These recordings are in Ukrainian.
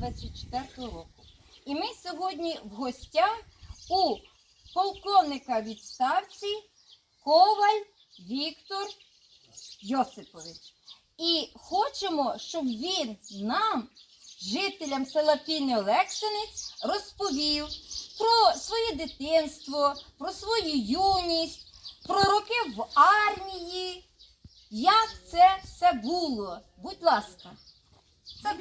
24 року. І ми сьогодні в гостях у полковника відставці Коваль Віктор Йосипович. І хочемо, щоб він нам, жителям села Пільний Олексинець, розповів про своє дитинство, про свою юність, про роки в армії. Як це все було? Будь ласка, це.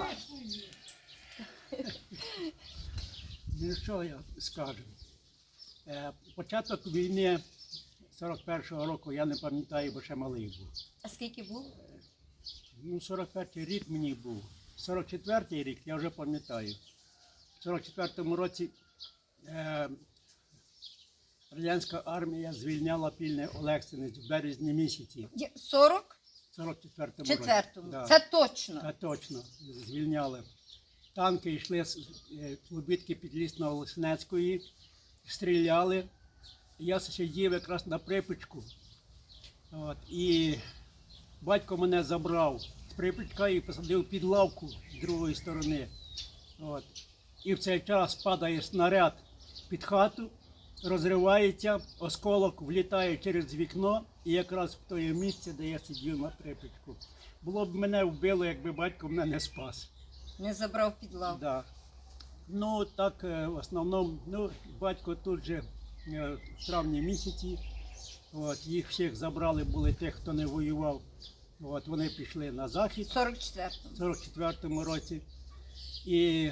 Ну що я скажу? Е, початок війни 41-го року я не пам'ятаю, бо ще малий був. А скільки було? Ну, 41-й рік мені був. 44-й рік я вже пам'ятаю. В 44-му році е, радянська армія звільняла пільне Олексинець в березні місяці. 40 44-му четвертому. році. Да. Це точно. Та точно, звільняли. Танки йшли з е, Слобідки Підлісного Леснецької, стріляли. Я сидів якраз на припічку. От, і батько мене забрав з припічка і посадив під лавку з другої сторони. От. І в цей час падає снаряд під хату, розривається, осколок влітає через вікно і якраз в те місце, де я сидів на припічку. Було б мене вбило, якби батько мене не спас. Не забрав під лаву. Да. Ну так, е, в основному, ну, батько тут же е, в травні місяці. От, їх всіх забрали, були тих, хто не воював. От, вони пішли на захід. В 44-му. 44-му році. І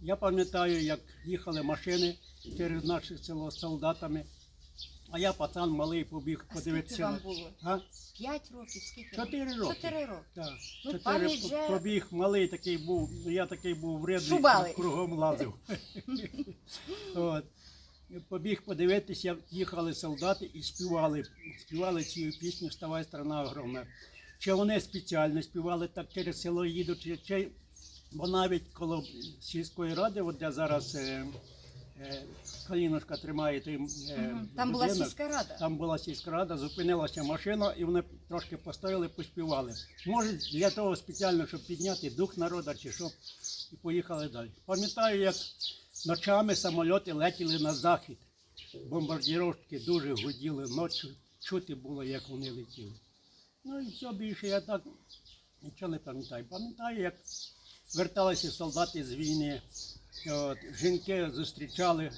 я пам'ятаю, як їхали машини через наше село з солдатами. А я пацан малий побіг А скільки подивитися. вам було? А? 5 років, скільки? Чотири роки. Чотири роки. Так. Ну, Чотири пам'ять по- же- побіг малий такий був, я такий був вредний, Шубалий. кругом лазив. От. Побіг подивитися, їхали солдати і співали. Співали цю пісню Вставай, страна огромна. Чи вони спеціально співали так через село їдуть, чи- чи бо навіть коло сільської ради, от де зараз е, е, Калінушка тримає той, е, Там була будинок, сільська рада. там була сільська рада, зупинилася машина, і вони трошки постояли, поспівали. Може, для того спеціально, щоб підняти дух народу чи що, і поїхали далі. Пам'ятаю, як ночами самольоти летіли на захід. Бомбардіровки дуже гуділи ночі, чути було, як вони летіли. Ну і все більше я так нічого не пам'ятаю. Пам'ятаю, як верталися солдати з війни. От, жінки зустрічали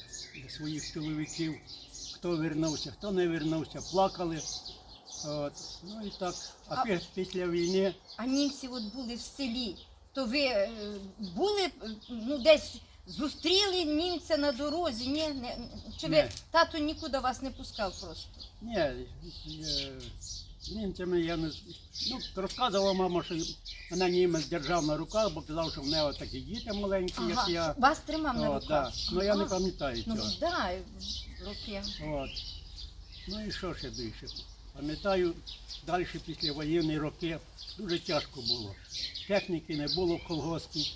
своїх чоловіків, хто вернувся, хто не вернувся, плакали. От, ну і так. А, А- пі- після війни А німці от були в селі. То ви е, були е, ну, десь зустріли німця на дорозі? Ні, не, чи ви Ні. тато нікуди вас не пускав просто? ні, е, німцями я не ну, розказувала мама, що мене німець держав на руках, бо казав, що в нього такі діти маленькі, як я. Вас тримав на О, руках. да. Ну я не Ага. пам'ятаю Ну цього. да, роки. От. Ну і що ще більше? Пам'ятаю, далі після воєнні роки дуже тяжко було. Техніки не було в колгоспі.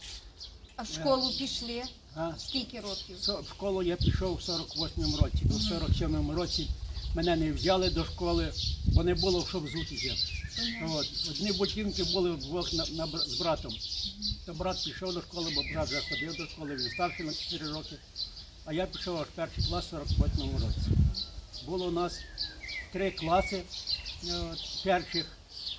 А в школу пішли. А? Скільки років? Со- В школу я пішов в 48-му році. У 47-му році мене не взяли до школи, бо не було що взутися. От. Одні будинки були вдвох на, на, з братом. То брат пішов до школи, бо брат вже ходив до школи, він старший на 4 роки. А я пішов аж перший клас в 48-му році. Було у нас три класи е, от, перших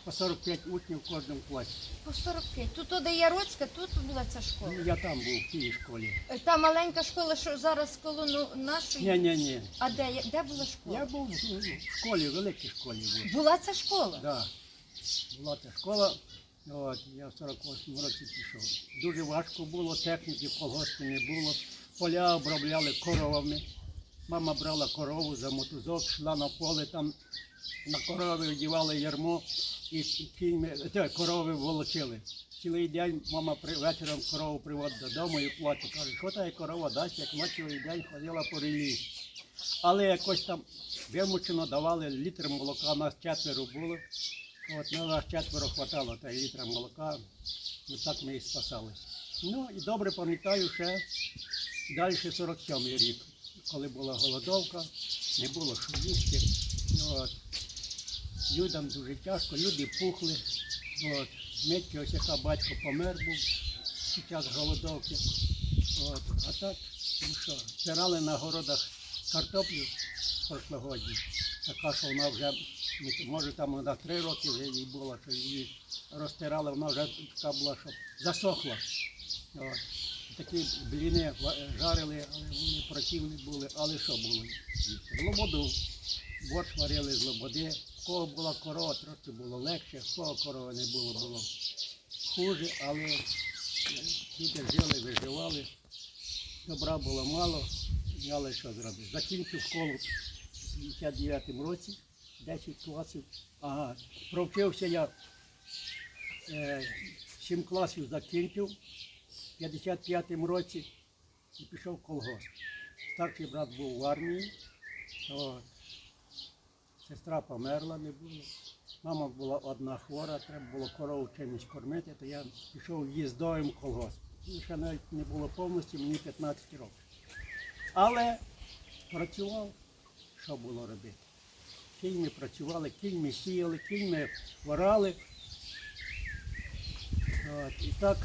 по 45 учнів в кожному класі. По 45. Тут де Яроцька, тут була ця школа. Ну, Я там був в тій школі. Е, Та маленька школа, що зараз коло ну, нашої. Ні, ні, ні. А де, я- де була школа? Я був в школі, в великій школі був. Була ця школа? Да. Була та школа, от, я в 48 році пішов. Дуже важко було, техніки колгоспі не було. Поля обробляли коровами. Мама брала корову за мотузок, йшла на поле, там на корови одівали ярмо і кіньми, те, корови волочили. Цілий день мама при, вечором корову приводить додому і плаче. Каже, що та корова дасть, як ночі і день ходила по рілі. Але якось там вимучено давали літр молока, нас четверо було. От на нас четверо хватало та літра молока. І так ми і спасалися. Ну і добре пам'ятаю ще далі 47-й рік, коли була голодовка, не було що. От. Людям дуже тяжко, люди пухли. От. Митьки, ось яка батько помер був. під час голодовки. От. А так, ну що, збирали на городах картоплю прошлогодні. Така, що вона вже, може там вона три роки вже їй було, що її розтирали, вона вже така була, що засохла. От. Такі бліни жарили, але вони противні були, але що було? їсти? Лободу. Борщ варили з лободи. В кого була корова, трошки було легше, в кого корови не було, було хуже, але діти жили, виживали. Добра було мало, але що зробити. Закінчив школу в 59-му році, 10 класів. Ага, провчився я е, 7 класів закінчив в 55-му році і пішов в колгосп. Старший брат був в армії, от. Сестра померла, не було. Мама була одна хвора, треба було корову чимось кормити, то я пішов їздовим колгосп. Ну, Ще навіть не було повністю, мені 15 років. Але працював, що було робити. Кінь ми працювали, кінь ми сіяли, кінь ми ворали. От, і так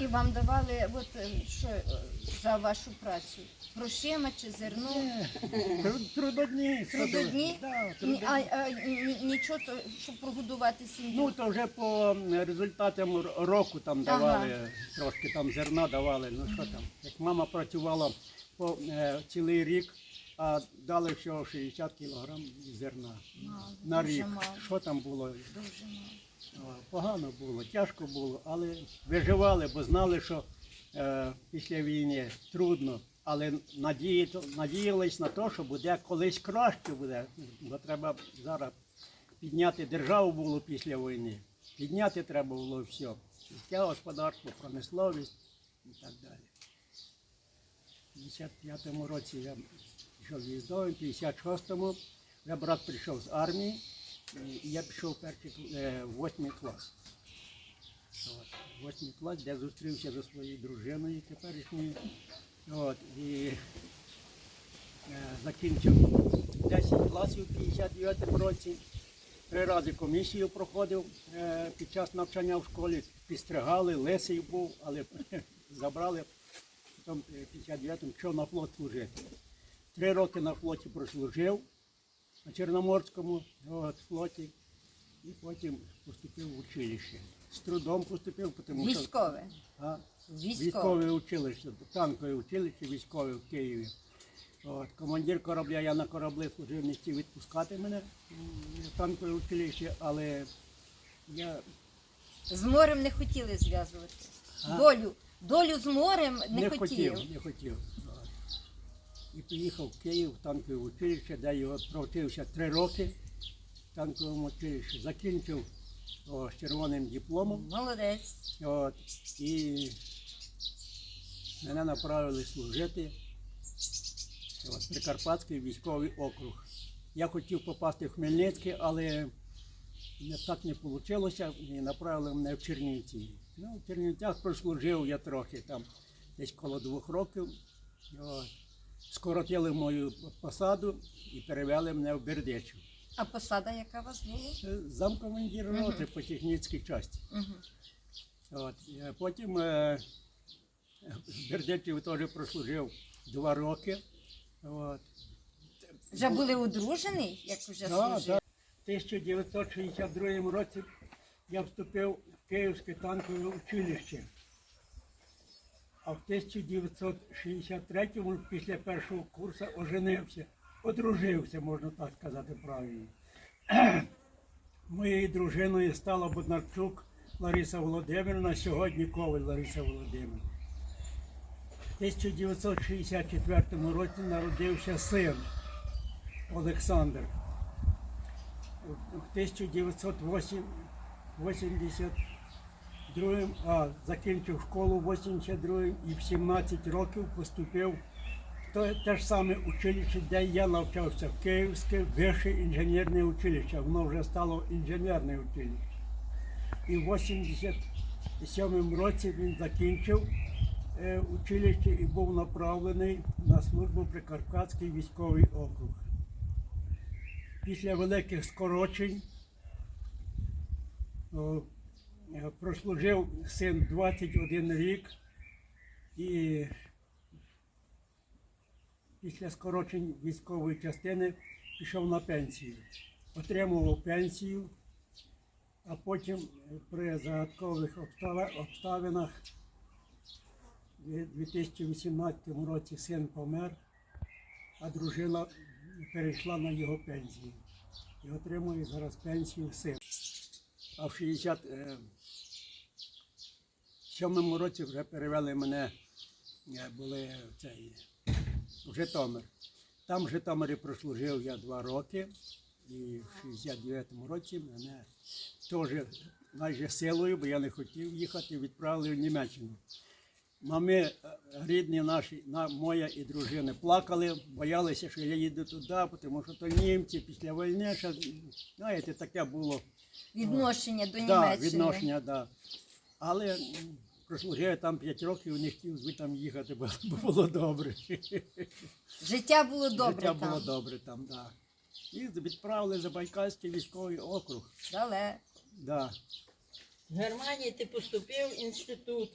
І вам давали от, е, що е, за вашу працю? Грошима чи зерно? Труд- Трудодні. Трудодні? Да, Ні, трудодні. а, а ні- нічого, то, щоб прогодувати сім'ю. Ну, то вже по результатам р- року там Ага. давали, трошки там зерна давали. Ну що там. Як мама працювала по е, цілий рік, а дали всього 60 кілограм зерна Мало, на дуже рік. мало. Що там було? Дуже мало. О, Погано було, тяжко було, але виживали, бо знали, що е, після війни трудно. Але надії, надіялись на те, що буде колись краще буде. Бо треба зараз підняти державу було після війни. Підняти треба було все. Сільське господарство, промисловість і так далі. У 55-му році я пішов їздовим, в 56-му вже брат прийшов з армії, і я пішов перший е, восьмий клас. Восьмий клас, де зустрівся зі своєю дружиною теперішньою. От, і е, закінчив 10 класів в 59 році. Три рази комісію проходив е, під час навчання в школі. Підстригали, лисий був, але забрали потім в 59-му, що на флот служити. Три роки на флоті прослужив на Чорноморському от, флоті і потім поступив в училище. З трудом поступив, тому що Військове. а, Військове. військове училище, танкове училище військове в Києві. От, командир корабля, я на кораблі служив, не хотів відпускати мене в танкове училище, але я З морем не хотіли зв'язувати. Долю. Долю з морем не, не хотів. хотів. Не хотів. І поїхав в Київ в танкове училище, де його провчився три роки в танковому училищі. Закінчив о, з червоним дипломом. Молодець. От, і мене направили служити от, Прикарпатський військовий округ. Я хотів попасти в Хмельницький, але так не вийшло, і направили мене в Чернівці. Ну, в Чернівцях прослужив я трохи, там десь коло двох років. От. Скоротили мою посаду і перевели мене в Бердичів. А посада, яка у вас була? Це Замкомандир роти по технічній часті. От. е, Потім е, в Бердичеві теж прослужив два роки. От. Вже були одружений, як вже Да, служив? да. В 1962 році я вступив в Київське танкове училище а в 1963 році після першого курсу оженився, одружився, можна так сказати, правильно. Моєю дружиною стала Боднарчук Лариса Володимирівна, сьогодні Коваль Лариса Володимирівна. В 1964 році народився син Олександр. В 1980 82-м, а закінчив школу в 82-м і в 17 років поступив в те, те ж саме училище, де я навчався в Київське вище інженерне училище. Воно вже стало інженерне училище. І в 87-му році він закінчив е, училище і був направлений на службу Прикарпатський військовий округ. Після великих скорочень. Прослужив син 21 рік і після скорочень військової частини пішов на пенсію. Отримував пенсію, а потім при загадкових обставинах у 2018 році син помер, а дружина перейшла на його пенсію. І отримує зараз пенсію син. А в 67 році вже перевели мене, е, були в цей, в Житомир. Там в Житомирі прослужив я два роки, і в 69-му році мене теж майже силою, бо я не хотів їхати, відправили в Німеччину. Мами е, рідні наші, моя і дружини плакали, боялися, що я їду туди, тому що то німці після війни, ще, знаєте, таке було. Відношення до Да, Німеччини. відношення, да. Але прослужив там 5 років, не хотів звідти там їхати, бо було добре. Життя було добре Життя там. було добре там, да. І відправили за Байкальський військовий округ. Далеко. Да. В Германії ти поступив в інститут.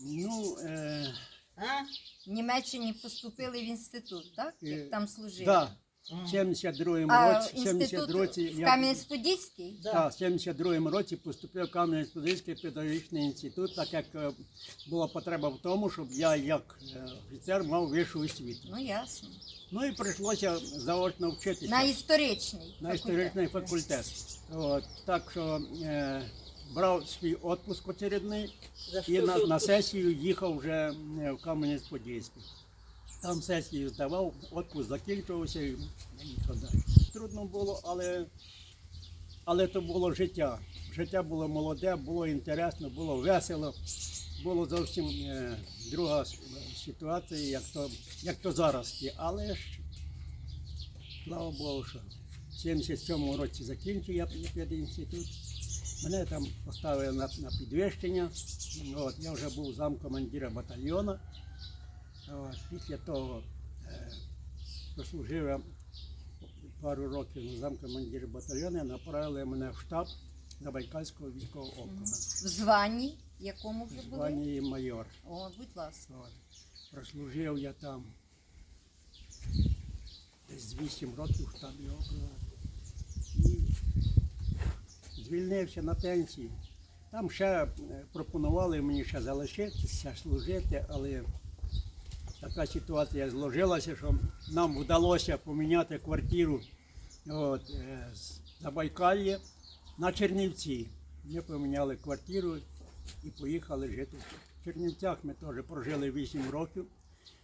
Ну, е, А? В Німеччині поступили в інститут, так? Е, Як там служили? да. В 72-му А році, інститут 72 році в я- Кам'янець-Подільський? Да. Так, в 72-му році поступив в Кам'янець-Подільський педагогічний інститут, так як е, була потреба в тому, щоб я як е, офіцер мав вищу освіту. Ну ясно. Ну і прийшлося заочно вчитися На історичний. на факультет. історичний факультет. От, так що е, брав свій відпуск очередний За і що на, тут? на сесію їхав вже е, в Кам'янець-Подільський. Там сесію здавав, відпуск закінчувався і. Трудно було, але, але то було життя. Життя було молоде, було інтересно, було весело. Було зовсім е, друга ситуація, як то, як то зараз. Але ж, слава Богу, що в 77-му році закінчив я педінститут. Мене там поставили на, на підвищення. От, я вже був замкомандира батальйону. От, після того е, прослужив я пару років на замкомандира батальйону, направили мене в штаб Забайкальського військового округу. В званні, якому вже були? Звані майор. О, будь ласка. От. Прослужив я там десь 8 років в штабі округу. І звільнився на пенсію. Там ще е, пропонували мені ще залишитися, служити, але така ситуація зложилася, що нам вдалося поміняти квартиру от, е, з Забайкалья на Чернівці. Ми поміняли квартиру і поїхали жити. В Чернівцях ми теж прожили 8 років.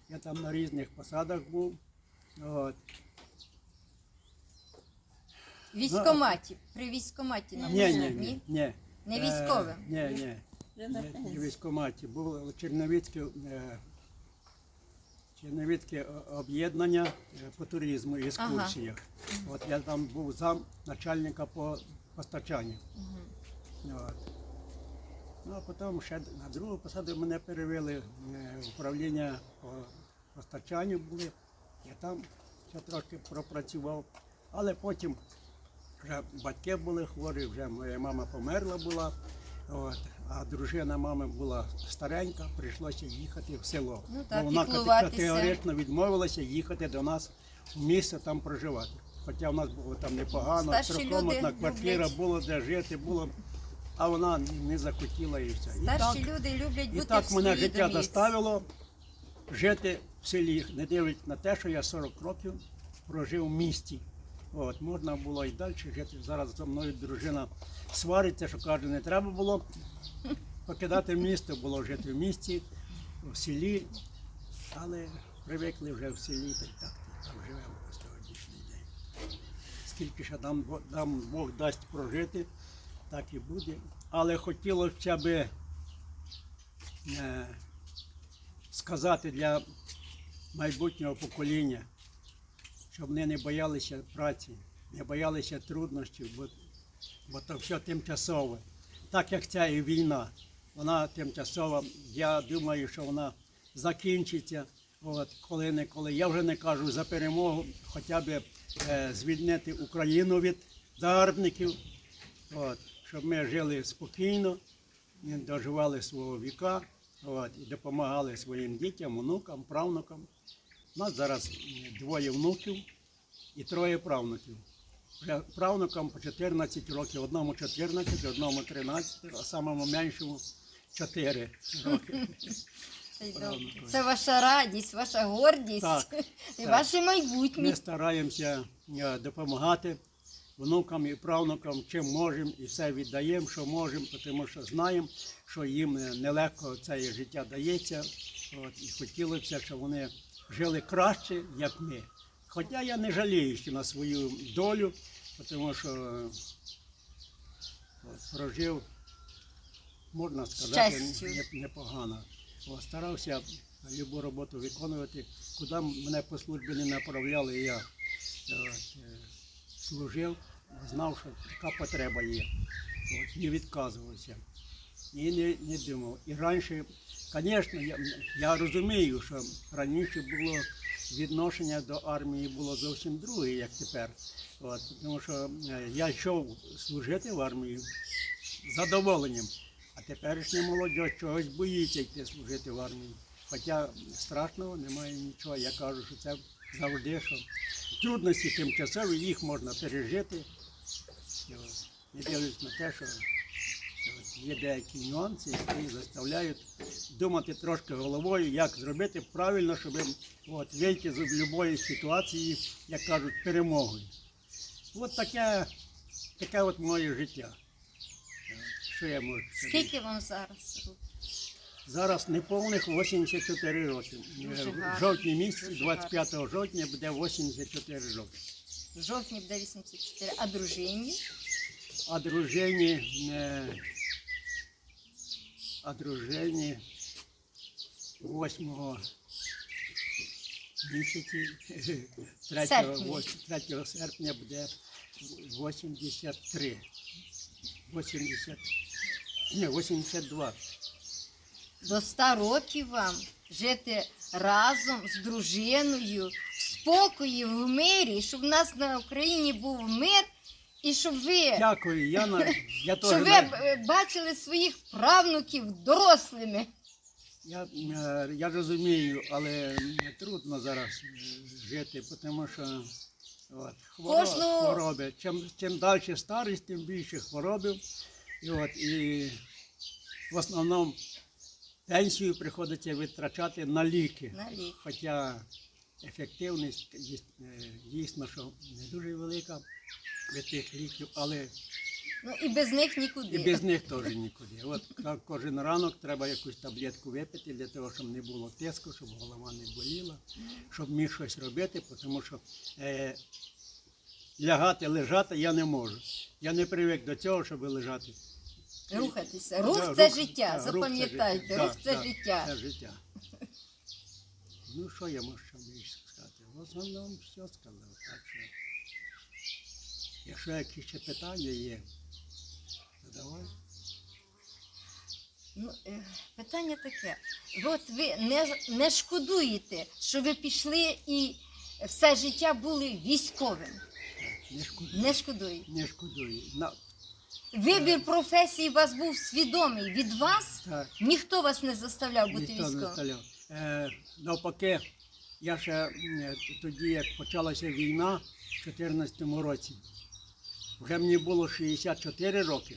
Я там на різних посадах був. От. Військоматі. При військоматі на Ні, ні, ні, ні. Не Е, військовим? Ні, ні. Ні, пенсії. в військкоматі. Було Черновіцьке, е, Черновіцьке об'єднання е, по туризму і екскурсіях. От я там був зам начальника по постачанню. От. Ну, а потім ще на другу посаду мене перевели е, в управління по постачанню були. Я там ще трошки пропрацював. Але потім вже батьки були хворі, вже моя мама померла була. От. А дружина мами була старенька, прийшлося їхати в село. Ну так, вона категорично відмовилася їхати до нас в місце там проживати. Хоча в нас було там непогано, Старші трикомнатна люди квартира, люблять. було де жити, було, а вона не захотіла і все. І так, Старші люди люблять і бути так в мене своїй життя домівці. доставило жити в селі, не дивлячись на те, що я 40 років прожив в місті. От, можна було і далі жити. Зараз за мною дружина свариться, що каже, не треба було покидати місто, було жити в місті, в селі, але привикли вже в селі, та так там живемо по сьогоднішній день. Скільки ще нам, нам Бог дасть прожити, так і буде. Але хотілося б е, сказати для майбутнього покоління, щоб вони не боялися праці, не боялися труднощів, бо, бо то все тимчасове. Так як ця і війна, вона тимчасова. Я думаю, що вона закінчиться. От, коли не коли. Я вже не кажу за перемогу, хоча б е, звільнити Україну від загарбників, от, щоб ми жили спокійно, доживали свого віка от, і допомагали своїм дітям, онукам, правнукам. У нас зараз двоє внуків і троє правнуків. Правнукам по 14 років, одному 14, одному 13, а самому меншому 4 роки. Це ваша радість, ваша гордість Так, і так. ваше майбутнє. Ми стараємося е, допомагати внукам і правнукам, чим можемо, і все віддаємо, що можемо, тому що знаємо, що їм е, нелегко це життя дається. От, і хотілося щоб вони жили краще, як ми. Хоча я не жалію ще на свою долю, тому що е, от, прожив, можна сказати, непогано. От, старався любу роботу виконувати, куди мене по службі не направляли, я е, от, е, служив, знав, що така потреба є. От, не відказувався. І не, не думав. І раніше, звісно, я, я розумію, що раніше було відношення до армії було зовсім друге, як тепер. От, тому що е, я йшов служити в армію з задоволенням. А теперішня молодь чогось боїться йти служити в армію. Хоча страшного немає нічого. Я кажу, що це завжди, що трудності тимчасові, їх можна пережити. Не дивлячись на те, що є деякі нюанси, які заставляють думати трошки головою, як зробити правильно, щоб от, вийти з будь-якої ситуації, як кажуть, перемогою. От таке, таке от моє життя. Що я можу сказати? Скільки вам зараз? років? Зараз неповних 84 роки. Е, В жовтні місяці, 25 жовтня, буде 84 роки. В жовтні буде 84, а дружині? А дружині, а дружині 8 місяці, 3, Серпня. 3 серпня буде 83. 80, ні, 82. До 100 років вам жити разом з дружиною, в спокої, в мирі, щоб в нас на Україні був мир, і щоб ви, Дякую, я, на, я теж щоб ви на- е, бачили своїх правнуків дорослими. Я, е, я розумію, але м, трудно зараз жити, тому що от, хворо, Кожного- хвороби. Чим, чим далі старість, тим більше хвороби. І, от, і в основному пенсію приходиться витрачати на ліки. На ліки. Хоча ефективність е, дійсно, що не дуже велика від тих ліків, але Ну і без них нікуди. і без них теж нікуди. От кожен ранок треба якусь таблетку випити для того, щоб не було тиску, щоб голова не боліла, щоб міг щось робити, тому що е, лягати, лежати я не можу. Я не привик до цього, щоб лежати. Рухатися. Рух Да, це рух- життя. да, рух це Запам'ятайте, рух це да, життя. Це життя. Ну, що я можу ще більше основному все сказав. Так що, якщо якісь ще питання є, то давай. Ну, е, питання таке. От ви не, не шкодуєте, що ви пішли і все життя були військовим. Не шкодую. Не шкодуєте. Не шкодую. На, Вибір професії у вас був свідомий. Від вас так. ніхто вас не заставляв бути Ніхто не військовим. Е, навпаки, я ще тоді, як почалася війна в 2014 році, вже мені було 64 роки.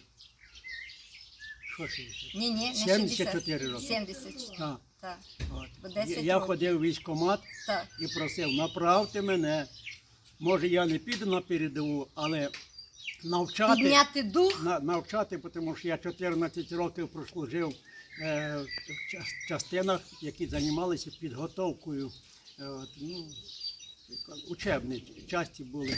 Що 60? Ні, ні, не 74 роки. 74. Так, Так, от. 10 Я, років. ходив в військкомат так. і просив, направте мене. Може, я не піду на передову, але навчати. Підняти дух. на, навчати, тому що я 14 років прослужив е, в час- частинах, які займалися підготовкою. Е, от, ну, учебні часті були.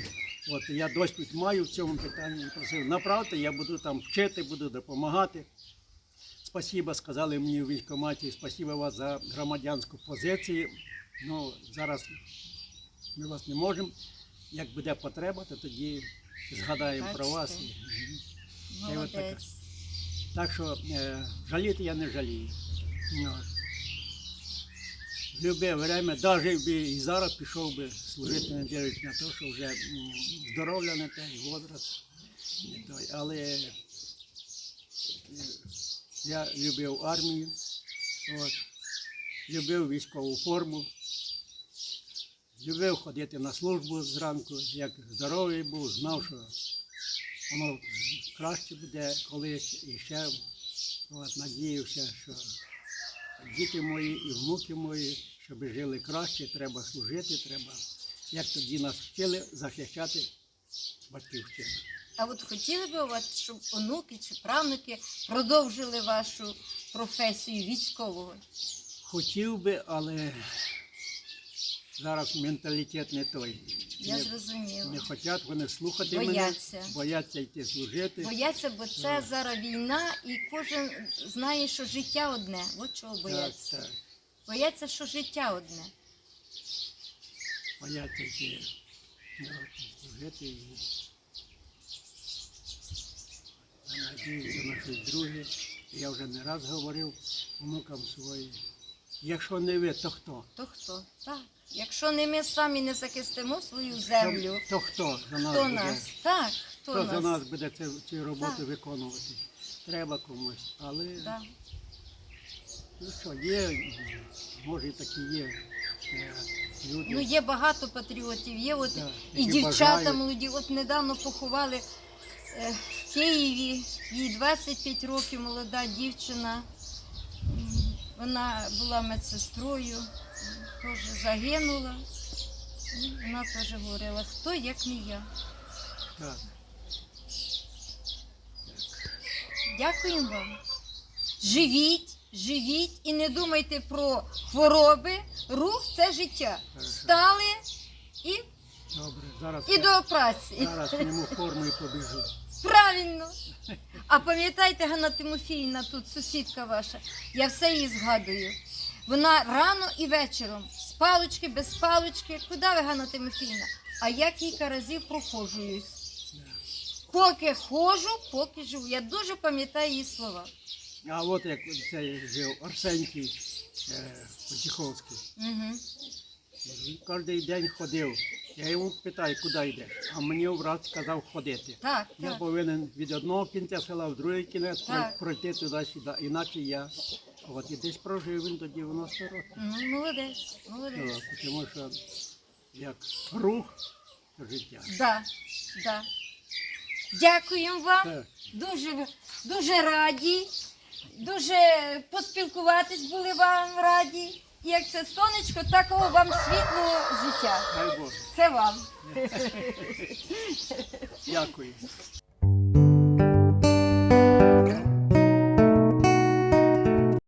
От, я досвід маю в цьому питанні. Просив, направте, я буду там вчити, буду допомагати. Спасіба сказали мені в військкоматі, спасіба вас за громадянську позицію. Ну, зараз ми вас не можемо. Як буде потреба, то тоді згадаємо про вас. І- от. Молодець. Так що е, жаліти я не жалію. Любе время, навіть би і зараз пішов би служити, не дивлячись на те, що вже здоров'я не те, возраст не той. Але е, Я любив армію, от, любив військову форму, любив ходити на службу зранку, як здоровий був, знав, що воно краще буде колись і ще от, надіявся, що діти мої і внуки мої, щоб жили краще, треба служити, треба, як тоді нас вчили, захищати батьківщину. А от хотіли би у вас, щоб онуки чи правнуки продовжили вашу професію військового? Хотів би, але зараз менталітет не той. Я не, зрозуміла. не хочуть вони слухати Бояться. мене, бояться йти служити. Бояться, бо це зараз війна, і кожен знає, що життя одне. От чого Так, бояться. так, Бояться, що життя одне. бояться йти ну, служити. І... Надіються на щось друге. Я вже не раз говорив внукам своїм. Якщо не ви, то хто? То хто? Так. Якщо не ми самі не захистимо свою землю, То, то хто за нас хто буде? нас? Так, хто Хто за нас? нас буде цю, цю роботу Так. виконувати? Треба комусь. Але Так. Ну що, є, може і такі є е, люди. Ну, є багато патріотів, є от Да, і які дівчата бажають. молоді. От недавно поховали е, в Києві, їй 25 років, молода дівчина. М, Вона була медсестрою, теж загинула. І Вона теж говорила, хто як не я. Так. Дякуємо вам. Живіть, живіть і не думайте про хвороби. Рух це життя. Встали і, Добре, зараз, і до праці. зараз зніму форму і побіжу. Правильно. А пам'ятаєте, Ганна Тимофіївна, тут сусідка ваша, я все її згадую. Вона рано і вечором, з палочки, без палочки. Куди ви, Ганна Тимофіївна? А я кілька разів проходжуюсь. Поки ходжу, поки живу. Я дуже пам'ятаю її слова. А от як цей жив Арсенький е, Потіховський. Угу. Він кожен день ходив. Я йому питаю, куди йдеш? А мені враз сказав ходити. Так, Я так. повинен від одного кінця села в другий кінець Так. пройти туди-сюди, іначе я. От і десь прожив він до 90 років. Ну, молодець, молодець. Ну, Тому що як рух життя. Да, да. Дякуємо вам. Так. Дуже, дуже раді. Дуже поспілкуватись були вам раді. І Як це сонечко, такого вам світлого життя. Дай Боже. Це вам. Дякую.